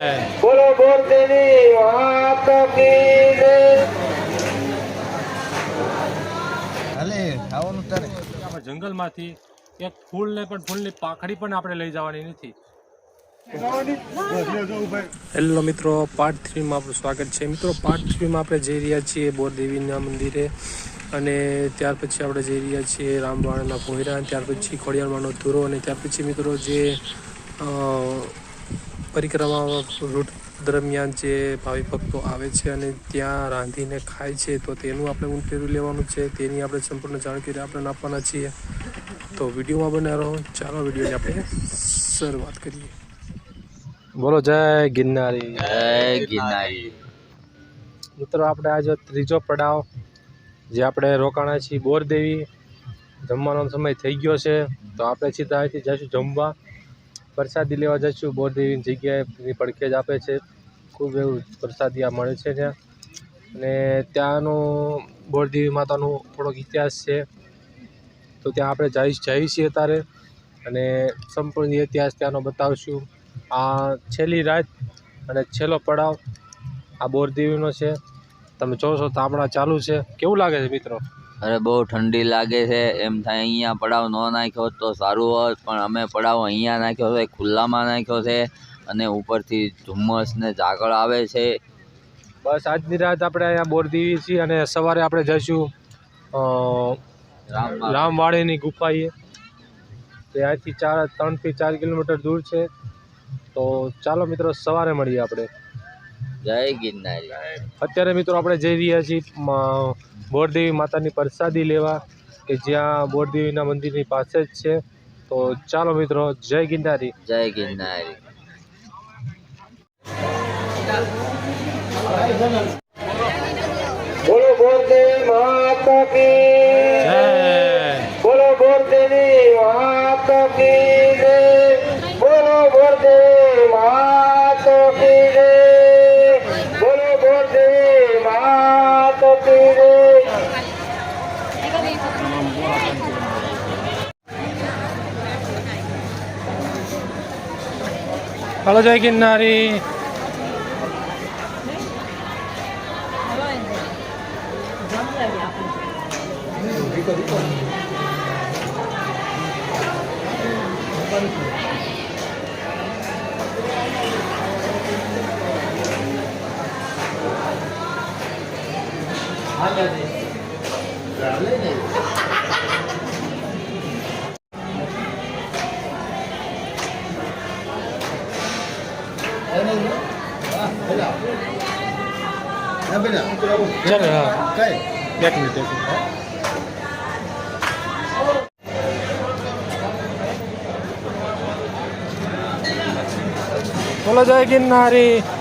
બોલો બોલ દેવી માત કી હાલે ખાવાનું તારે. આપણે જંગલમાંથી એક ફૂલને પણ ફૂલની પાખડી પણ આપણે લઈ જવાની નથી. હેલો મિત્રો પાર્ટ થ્રીમાં આપણું સ્વાગત છે. મિત્રો પાર્ટ થ્રીમાં આપણે જઈ રહ્યા છીએ બોરદેવીના મંદિરે અને ત્યાર પછી આપણે જઈ રહ્યા છીએ રામવાણના ભોયરા ત્યાર પછી ખોડિયારમાંનો ધૂરો અને ત્યાર પછી મિત્રો જે પરિક્રમા રૂટ દરમિયાન જે ભાવિ ભક્તો આવે છે અને ત્યાં રાંધીને ખાય છે તો તેનું આપણે ઇન્ટરવ્યૂ લેવાનું છે. તેની આપણે સંપૂર્ણ જાણકારી આપણે આપવાના છીએ. તો વિડીયોમાં બને રહો. ચાલો વિડીયોની આપણે શરૂઆત કરીએ. બોલો જય ગિરનારી. જય ગિરનારી. મિત્રો આપણે આજે ત્રીજો પડાવ જે આપણે રોકાણા છીએ બોરદેવી. જમવાનો સમય થઈ ગયો છે. તો આપણે સીધા અહીંથી જઈશું જમવા. પ્રસાદી લેવા જઈશું. બોરદેવીની જગ્યાએ પડખે જ આપે છે. ખૂબ એવું પ્રસાદી આ મળે છે ત્યાં. અને ત્યાંનું બોરદેવી માતાનું થોડોક ઇતિહાસ છે. તો ત્યાં આપણે જઈ જઈએ છીએ અત્યારે. અને સંપૂર્ણ ઇતિહાસ ત્યાંનો બતાવશું. આ છેલ્લી રાત અને છેલ્લો પડાવ આ બોરદેવીનો છે. તમે જોશો તાપણા ચાલુ છે. કેવું લાગે છે મિત્રો? અરે બહુ ઠંડી લાગે છે. એમ થાય અહીંયા પડાવ ન નાખ્યો તો સારું હોત. પણ અમે પડાવ અહીંયા નાખ્યો છે ખુલ્લામાં નાખ્યો છે અને ઉપરથી ધુમ્મસ ને ઝાકળ આવે છે. બસ આજની રાત આપણે અહીંયા બોરદેવી છીએ અને સવારે આપણે જઈશું રામવાડીની ગુફાએ. તે અહીંથી ચાર ત્રણથી ચાર કિલોમીટર દૂર છે. તો ચાલો મિત્રો સવારે મળીએ આપણે. જય ગિરનારી. અત્યારે મિત્રો આપણે જઈ રહ્યા છીએ બોરદેવી માતાની પ્રસાદી લેવા કે જ્યાં બોરદેવીના મંદિરની પાસે જ છે. તો ચાલો મિત્રો જય ગિરનારી. જય ગિરનારી. બોલો બોલ માતા કી હાલો જય ગિરનારી ચાલો હા એક મિનિટ એક મિનિટ બોલો જય ગિરનારી બે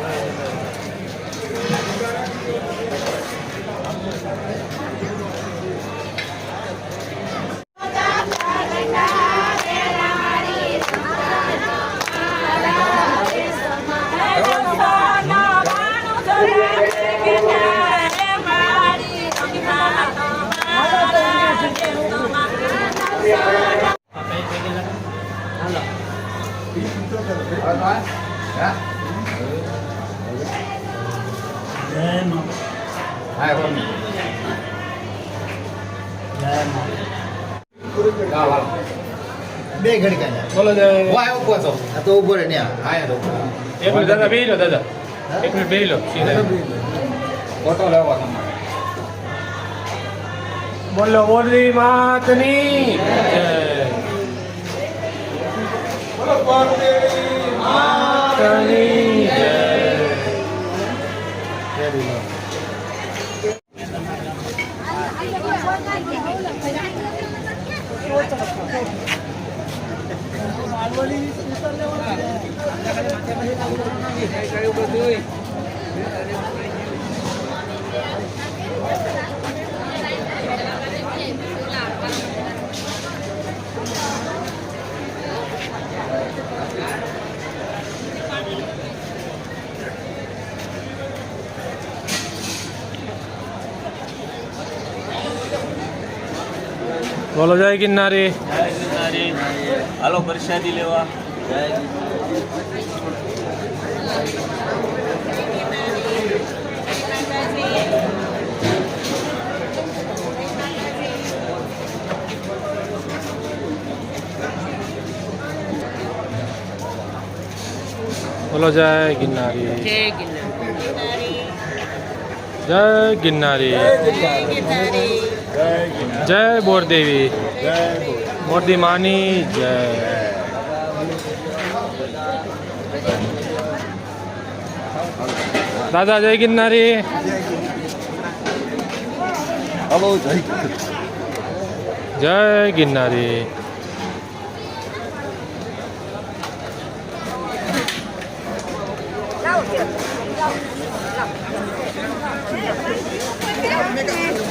તો ઊભો રહે ત્યાં આયા તો એક મિનિટ દાદા બેહી લો દાદા. એક મિનિટ બેહી લો સીધા. ફોટો લેવો તમારે. બોલો બોલી માતની. જય. માતની. જય. Very well. બોલો જય ગિરનારી હાલો પ્રસાદી લેવા જય બોલો જય ગિરનારી. જય ગિરનારી. જય ગિરનારી. જય બોરદેવી. મોરદી માની જય. દાદા જય ગિરનારી. હલો જય જય ગિરનારી અહીંયા જો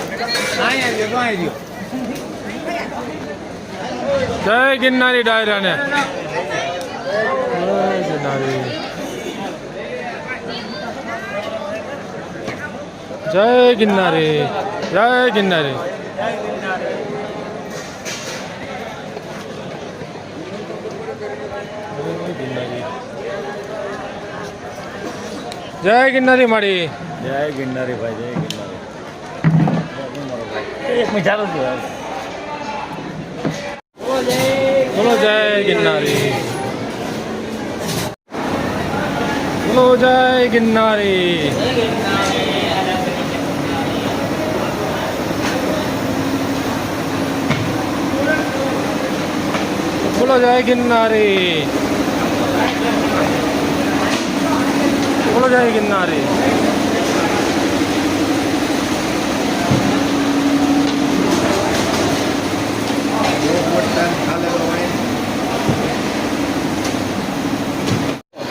અહીંયા જો જય ગિરનારી ડાયરાને. જય ગિરનારી. જય ગિરનારી. જય ગિરનારી. માડી જય ગિરનારી ભાઈ જય એક મિનિટ ચાલુ છે બોલો જય ગિરનારી બોલો જય ગિરનારી બોલો જય ગિરનારી બોલો જય ગિરનારી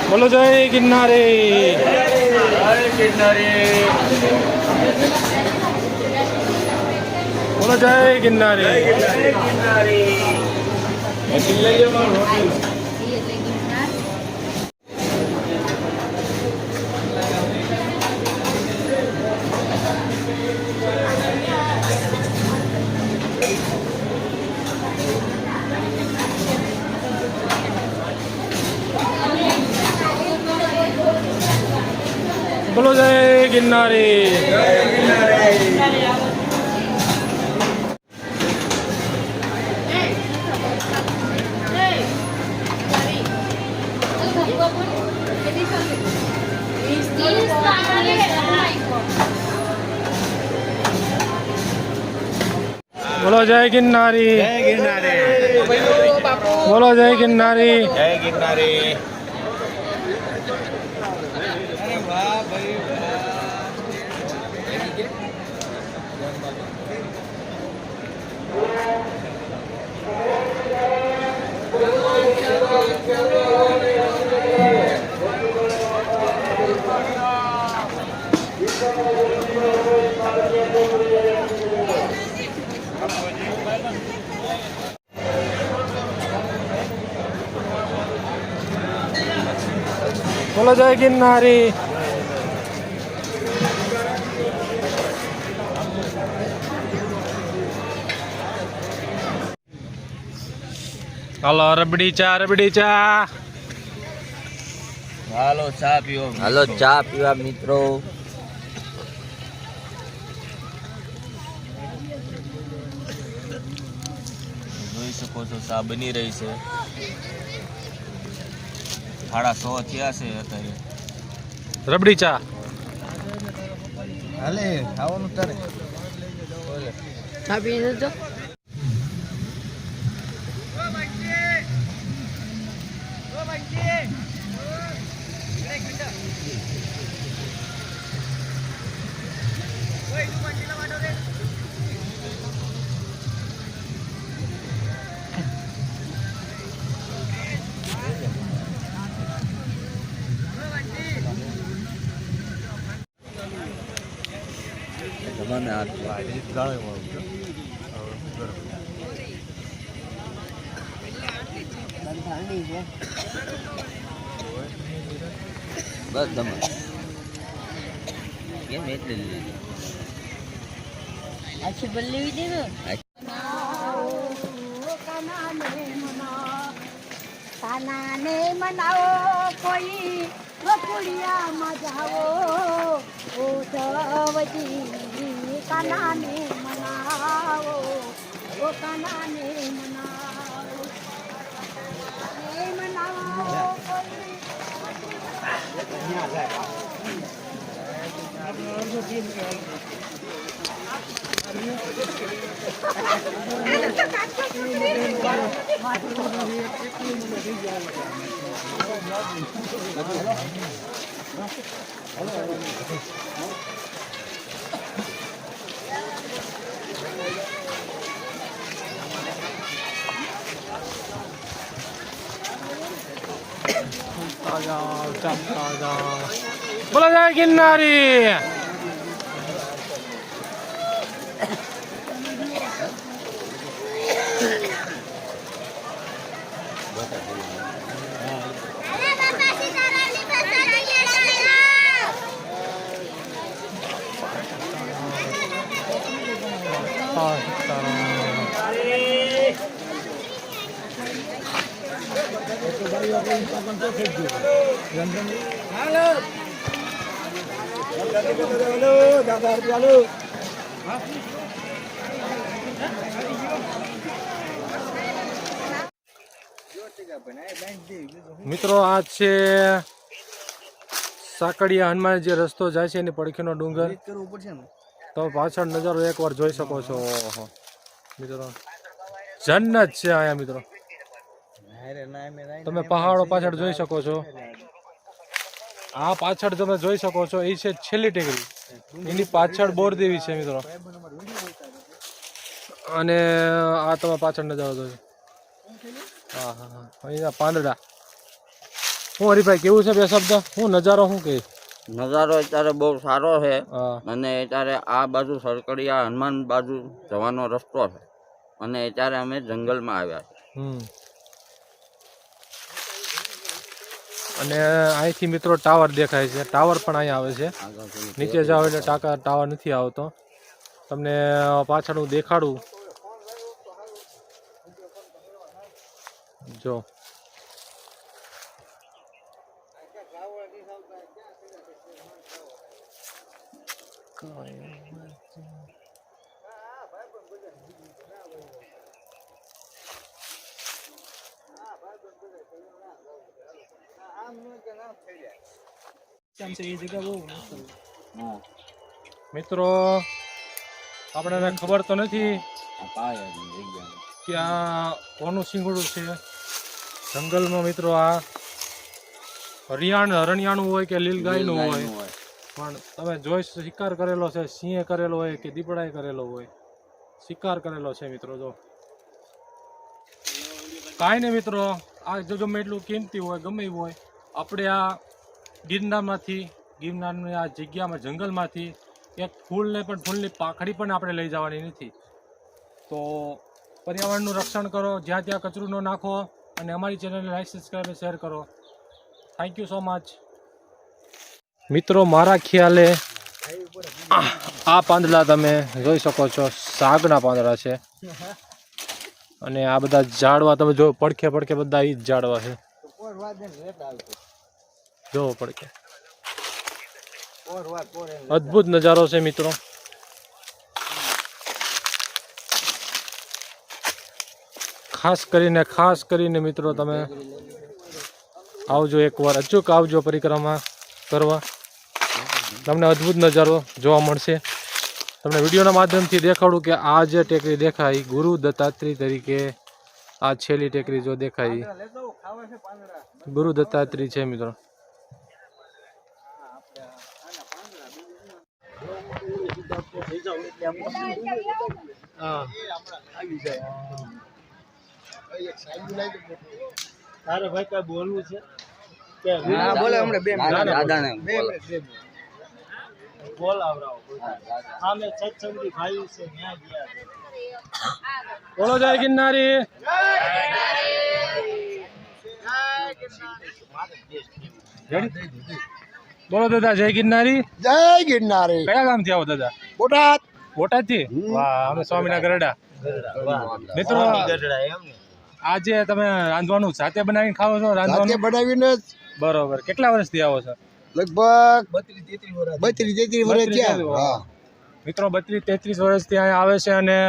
બોલો જય ગિરનારી બોલો જય ગિરનારી બોલો কিন্নারে বলো জয় কিন্নারি বলো জয় কিন্নারি জয় কিন্নারি બોલો જય ગિરનારી હાલો રબડી ચા રબડી ચા હાલો ચા પીવો હાલો ચા પીવા મિત્રો. જોઈ શકો છો ચા બની રહી છે. સાડા સો થયા છે અત્યારે. રબડી ચા. હાલે ખાવાનું તારે. આપી પી તમને બસ તમે કેમ એટલે લીધી આછી બલ્લી દીધું કાના ને મનાવો કોઈ રખુડિયામાં જાઓ ઓ સવજી કાનાને મનાવો ઓ કાનાને મનાવો કાનાને મનાવો કોઈ તાજા ચાપ તાજા બોલો જય ગિરનારી હા, મિત્રો, આ છે સાકડિયા હનુમાન જે રસ્તો જાય છે એની પડખીનો ડુંગર. તો પાછળ નજારો એકવાર જોઈ શકો છો. ઓહો. મિત્રો, જન્નત છે અહીંયા, મિત્રો. તમે પહાડો પાછળ જોઈ શકો છો. આ પાછળ તમે જોઈ શકો છો એ છે છેલ્લી ટેકરી. એની પાછળ બોરદેવી છે મિત્રો. અને આ તમે પાછળ નજારો જોઈ હા હા હા. અહીંયા પાંદડા. હું હરીભાઈ કેવું છે બે શબ્દ? હું નજારો શું કહે? નજારો અત્યારે બહુ સારો છે. અને અત્યારે આ બાજુ સરકડિયા હનુમાન બાજુ જવાનો રસ્તો છે. અને અત્યારે અમે જંગલમાં આવ્યા છે અને અહીંથી મિત્રો ટાવર દેખાય છે. ટાવર પણ અહીંયા આવે છે. નીચે જાઓ એટલે ટાકા ટાવર નથી આવતો. તમને પાછળ હું દેખાડું. જો. મિત્રો આપણને ખબર તો નથી કે આ કોનું સિંગડું છે. જંગલમાં મિત્રો આ હરિયાણ હરણિયાનું હોય કે લીલગાયનું હોય પણ તમે જોઈ શિકાર કરેલો છે સિંહે કરેલો હોય કે દીપડાએ કરેલો હોય? શિકાર કરેલો છે મિત્રો જો. કાંઈ નહીં મિત્રો આ જો ગમે એટલું કિંમતી હોય ગમે હોય. આપણે આ ગિરનારમાંથી, ગિરનારની આ જગ્યામાં, જંગલમાંથી એક ફૂલને પણ, ફૂલની પાખડી પણ આપણે લઈ જવાની નથી. તો પર્યાવરણનું રક્ષણ કરો, જ્યાં ત્યાં કચરું ન નાખો અને અમારી ચેનલને લાઈક સબસ્ક્રાઈબ અને શેર કરો. થેન્ક યુ સો મચ મિત્રો, મારા ખ્યાલે આ- પાંદડા તમે જોઈ શકો છો, સાગના પાંદડા છે. અને આ બધા ઝાડવા, તમે જો પડખે પડખે બધા એ જ ઝાડવા છે. જો પડકે અદ્ભુત નજારો છે મિત્રો. ખાસ કરીને ખાસ કરીને મિત્રો તમે આવજો એકવાર. અચૂક આવજો પરિક્રમા કરવા. તમને અદ્ભુત નજારો જોવા મળશે. તમને વિડીયોના માધ્યમથી દેખાડું કે આ જે ટેકરી દેખાય ગુરુ દત્તાત્રી તરીકે આ છેલ્લી ટેકરી જો દેખાય ગુરુ દત્તાત્રી છે મિત્રો. તારે ભાઈ કઈ બોલવું છે? દાદાને બોલ આવરાવો સામે સત્સંગી ભાઈ છે ન્યા ગયા બોલો જય ગિરનારી. બોલો દાદા જય ગિરનારી. જય ગિરનારી. કયા ગામથી આવો દાદા? બોટાદ. બોટાદથી? વાહ અમે સ્વામીના ગરડા. મિત્રો આજે તમે રાંધવાનું જાતે બનાવીને ખાવો છો? જાતે રાંધવાનું બનાવીને જ. બરોબર. કેટલા વર્ષથી આવો છો? લગભગ બત્રીસ તેત્રીસ વર્ષ. થયા. હા. મિત્રો બત્રીસ તેત્રીસ વર્ષથી અહીંયા આવે છે અને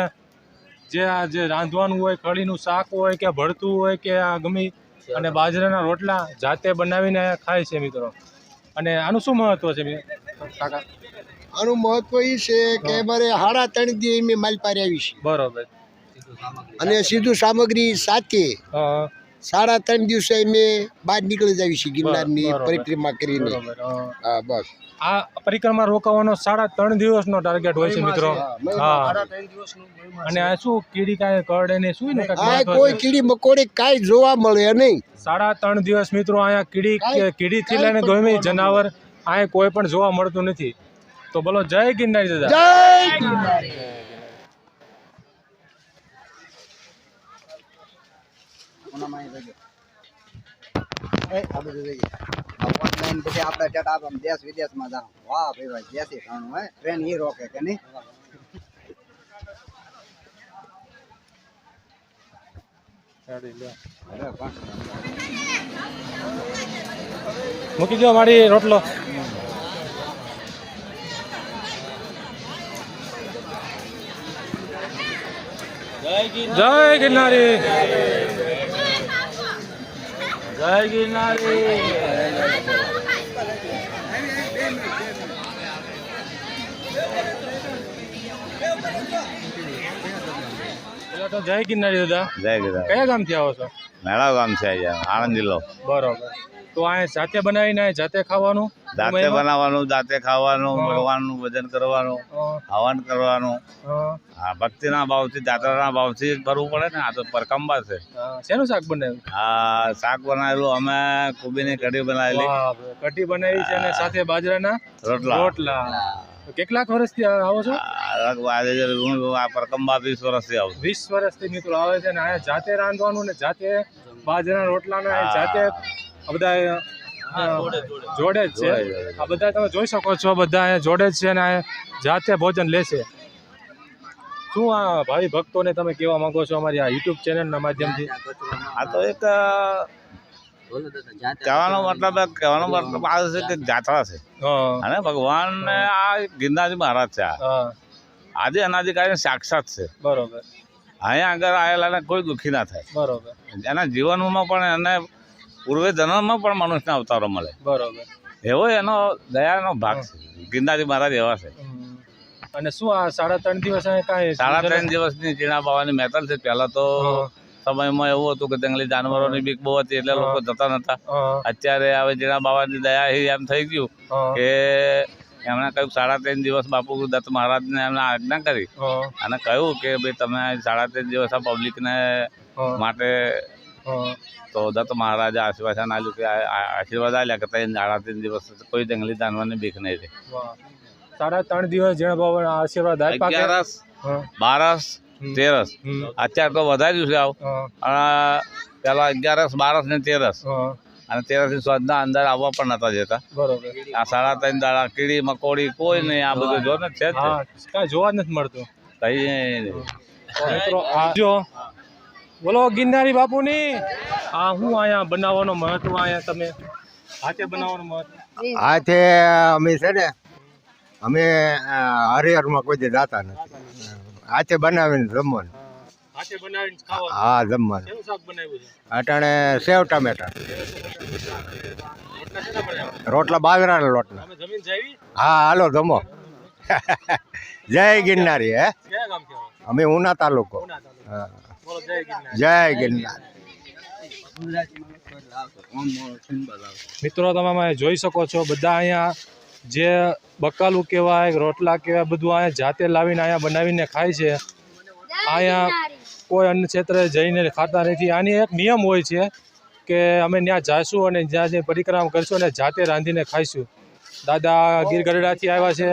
જે આ જે રાંધવાનું હોય કળીનું શાક હોય કે ભરતું હોય કે આ ગમી અને બાજરાના રોટલા જાતે બનાવીને ખાય છે મિત્રો. અને આનું શું મહત્વ છે કાકા? આનું મહત્વ એ છે કે મારે સાડા ત્રણ દી મેં માલ પારી આવી છે બરોબર. અને સીધું સામગ્રી સાથે સાડા ત્રણ દિવસે અમે બહાર નીકળી જાય છીએ ગિરનારની. પરિક્રમા કરીને. હા. બસ. આ પરિક્રમા રોકાવાનો સાડા ત્રણ દિવસનો ટાર્ગેટ હોય છે મિત્રો. હા. અને આ શું કીડી કાંઈ કરડે ને શું આ કોઈ કીડી મકોડી કાંઈ જોવા મળે નહીં. સાડા ત્રણ દિવસ મિત્રો અહીંયા કીડી કીડીથી લઈને ગમે જનાવર અહીંયા કોઈ પણ જોવા મળતું નથી. તો બોલો જય ગિરનારી દાદા. જય ઓનલાઈન મૂકી દો મારી આપ દેશ વિદેશમાં જાઓ વાહ ભાઈ ભાઈ દેશી ખાણું હે ટ્રેન ઈ રોકે કે નહીં અરે વાહ. મૂકી દો મારી રોટલો જય ગિરનારી. જય ગિરનારી. જય ગિરનારી દાદા. જય ગિરનારી. કયા ગામથી આવો છો? મેળા ગામ છે અહીંયા આણંદ જિલ્લો. બરોબર. તો અહીંયા જાતે બનાવીને જાતે ખાવાનું? જાતે બનાવવાનું જાતે ખાવાનું ભગવાનનું ભજન કરવાનું હવન કરવાનું. હા. આ ભક્તિના ભાવથી જાત્રાના ભાવથી ભરવું પડે ને આ તો પરકંબા છે. શેનું શાક બનાવ્યું? હા શાક બનાવેલું અમે કોબીની કઢી બનાવેલી. કઢી બનાવી છે અને સાથે બાજરાના રોટલા. રોટલા. કેટલાક વર્ષથી આવો છો? હું આ પરકંબા વીસ વર્ષથી આવું વીસ વર્ષથી મિત્રો આવે છે ને અહીંયા જાતે રાંધવાનું ને જાતે બાજરાના રોટલાના જાતે આ બધા જોડે જ છે. આ બધા તમે જોઈ શકો છો બધા અહીંયા જોડે જ છે ને જાતે ભોજન લેશે શું આ ભાવિ ભક્તોને તમે કહેવા માંગો છો અમારી આ યુટ્યુબ ચેનલના માધ્યમથી? આ તો એક કહેવાનો મતલબ કહેવાનો મતલબ આ છે કે જાત્રા છે. અને ભગવાન આ ગિરનારજી મહારાજ છે આ. આજે અનાધિકારી સાક્ષાત છે. બરોબર. અહીંયા આગળ આવેલા કોઈ દુઃખી ના થાય. બરોબર. એના જીવનમાં પણ એને પૂર્વે જન્મમાં પણ મનુષ્યના અવતારો મળે. બરોબર. એવો એનો દયાનો ભાગ છે. ગિરનારી મહારાજ એવા છે. અને શું આ સાડા ત્રણ દિવસ કાંઈ સાડા ત્રણ દિવસની જીણા બાવાની મહેતલ છે. પહેલાં તો. સમયમાં એવું હતું કે જંગલી જાનવરોની બીક બહુ હતી એટલે લોકો જતા નતા. અત્યારે હવે જીણા બાવાની દયા એમ થઈ ગયું કે એમણે કહ્યું સાડા ત્રણ દિવસ બાપુ દત્ત મહારાજને એમને આજ્ઞા કરી. અને કહ્યું કે ભાઈ તમે સાડા ત્રણ દિવસ આ પબ્લિકને માટે તો દત્ત મહારાજે આશીર્વાદ આલ્યું કે આશીર્વાદ આલ્યા કે ત્રણ સાડા ત્રણ દિવસ કોઈ જંગલી જાનવરની બીક નહીં રહે. સાડા ત્રણ દિવસ જેણે બાબાના આશીર્વાદ આપ્યા બારસ. તેરસ. અત્યારે તો વધાર્યું છે આવ. અને પેલા અગિયારસ બારસ ને તેરસ. અને તેરસની સ્વાદના અંદર આવવા પણ નતા જતા બરોબર. આ સાડા ત્રણ દાડા કીડી મકોડી કોઈ નહીં આ બધું જો ને છે કાંઈ જોવા જ નથી મળતું. કઈ મિત્રો જો. બોલો ગિરનારી બાપુની. આ હું અહીંયા બનાવવાનો મહત્વ અહીંયા તમે હાથે બનાવવાનો મહત્વ? હાથે અમે છે ને અમે હરિહરમાં કોઈ જાતા નથી. હાથે બનાવીને જમવાનું. હાથે બનાવીને ખાવાનું? હા જમવાનું. શેનું શાક બનાવ્યું છે? અટાણે સેવ ટમેટા. રોટલા બાજરાના લોટના તમે જમીન જાવી હા હાલો જમો. જય ગિરનારી હે? અમે ઉના તાલુકો. ઉના તાલુકા. હા. બોલો જય ગિરનાર. મિત્રો તમે જોઈ શકો છો બધા અહીંયા જે બકાલું કહેવાય, રોટલા કહેવાય, બધું અહીંયા જાતે લાવીને અહીંયા બનાવીને ખાય છે. અહીંયા કોઈ અન્ય ક્ષેત્રે જઈને ખાતા નથી. આની એક નિયમ હોય છે કે અમે ત્યાં જઈશું અને જ્યાં જે પરિક્રમા કરશું અને જાતે રાંધીને ખાઈશું. દાદા ગીર ગઢડાથી આવ્યા છે.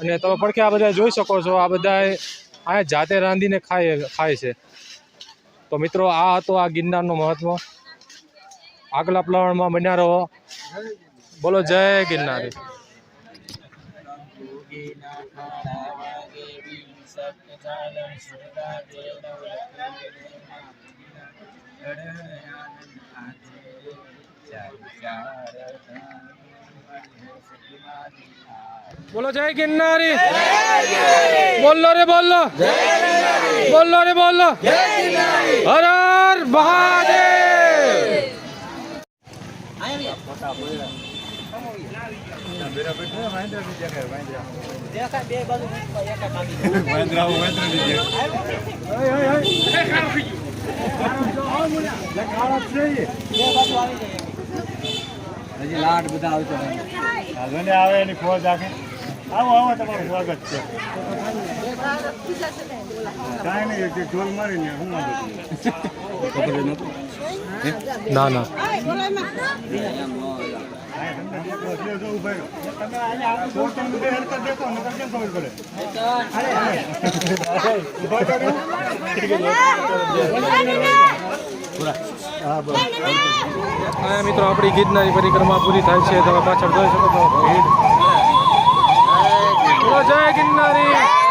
અને તમે પડખે આ બધા જોઈ શકો છો, આ બધા અહીંયા જાતે રાંધીને ખાય ખાય છે. તો મિત્રો, આ હતો આ ગિરનારનું મહત્વ આગલા પ્લાવણમાં બન્યા રહો. બોલો, જય ગિરનારી. બોલો જય ગિરનારી બોલો રે બોલો બોલો રે બોલો હર હર મહાદેવ દેખાય લાટ બધા આવશે જ આવી એની ફોજ આખે આવો આવો તમારું સ્વાગત છે કાંઈ નહીં એક ઢોલ મારીને હું? ના ના. મિત્રો, આપણી ગીતનારી પરિક્રમા પૂરી થાય છે. તમે પાછળ જોઈ શકો છો. ભીડ જય ગિરનારી!